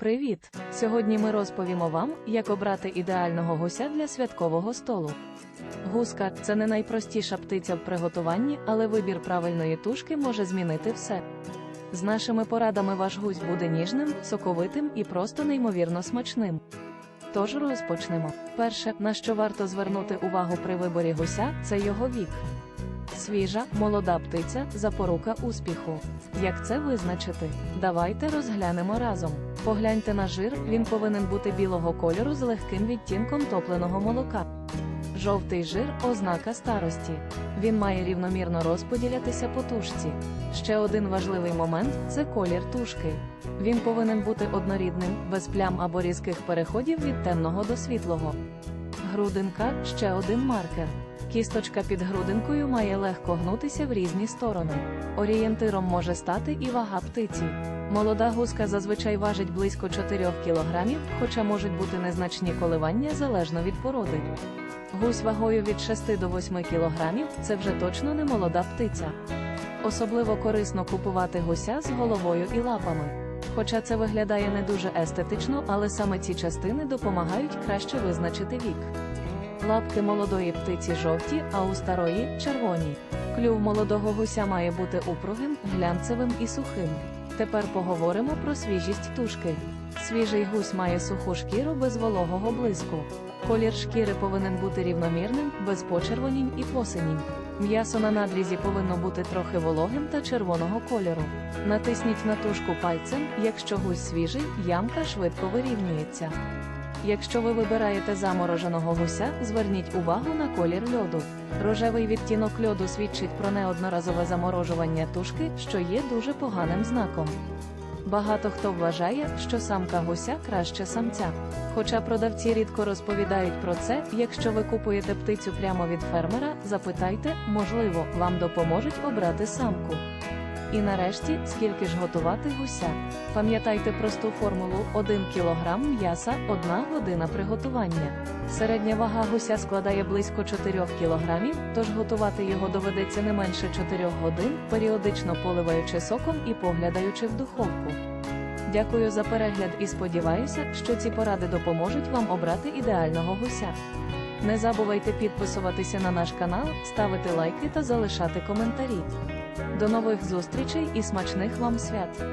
Привіт! Сьогодні ми розповімо вам, як обрати ідеального гуся для святкового столу. Гуска це не найпростіша птиця в приготуванні, але вибір правильної тушки може змінити все. З нашими порадами ваш гусь буде ніжним, соковитим і просто неймовірно смачним. Тож розпочнемо. Перше, на що варто звернути увагу при виборі гуся, це його вік. Свіжа, молода птиця запорука успіху. Як це визначити? Давайте розглянемо разом. Погляньте на жир, він повинен бути білого кольору з легким відтінком топленого молока. Жовтий жир ознака старості. Він має рівномірно розподілятися по тушці. Ще один важливий момент це колір тушки. Він повинен бути однорідним, без плям або різких переходів від темного до світлого. Грудинка ще один маркер. Кісточка під грудинкою має легко гнутися в різні сторони. Орієнтиром може стати і вага птиці. Молода гуска зазвичай важить близько 4 кг, хоча можуть бути незначні коливання залежно від породи. Гусь вагою від 6 до 8 кг – це вже точно не молода птиця. Особливо корисно купувати гуся з головою і лапами. Хоча це виглядає не дуже естетично, але саме ці частини допомагають краще визначити вік. Лапки молодої птиці жовті, а у старої червоні. Клюв молодого гуся має бути упругим, глянцевим і сухим. Тепер поговоримо про свіжість тушки. Свіжий гусь має суху шкіру без вологого блиску. Колір шкіри повинен бути рівномірним, без почервонінь і посинінь. М'ясо на надрізі повинно бути трохи вологим та червоного кольору. Натисніть на тушку пальцем, якщо гусь свіжий, ямка швидко вирівнюється. Якщо ви вибираєте замороженого гуся, зверніть увагу на колір льоду. Рожевий відтінок льоду свідчить про неодноразове заморожування тушки, що є дуже поганим знаком. Багато хто вважає, що самка гуся краще самця. Хоча продавці рідко розповідають про це, якщо ви купуєте птицю прямо від фермера, запитайте, можливо, вам допоможуть обрати самку. І нарешті, скільки ж готувати гуся? Пам'ятайте просту формулу 1 кг м'яса, 1 година приготування. Середня вага гуся складає близько 4 кг, тож готувати його доведеться не менше 4 годин, періодично поливаючи соком і поглядаючи в духовку. Дякую за перегляд і сподіваюся, що ці поради допоможуть вам обрати ідеального гуся. Не забувайте підписуватися на наш канал, ставити лайки та залишати коментарі. До нових зустрічей і смачних вам свят!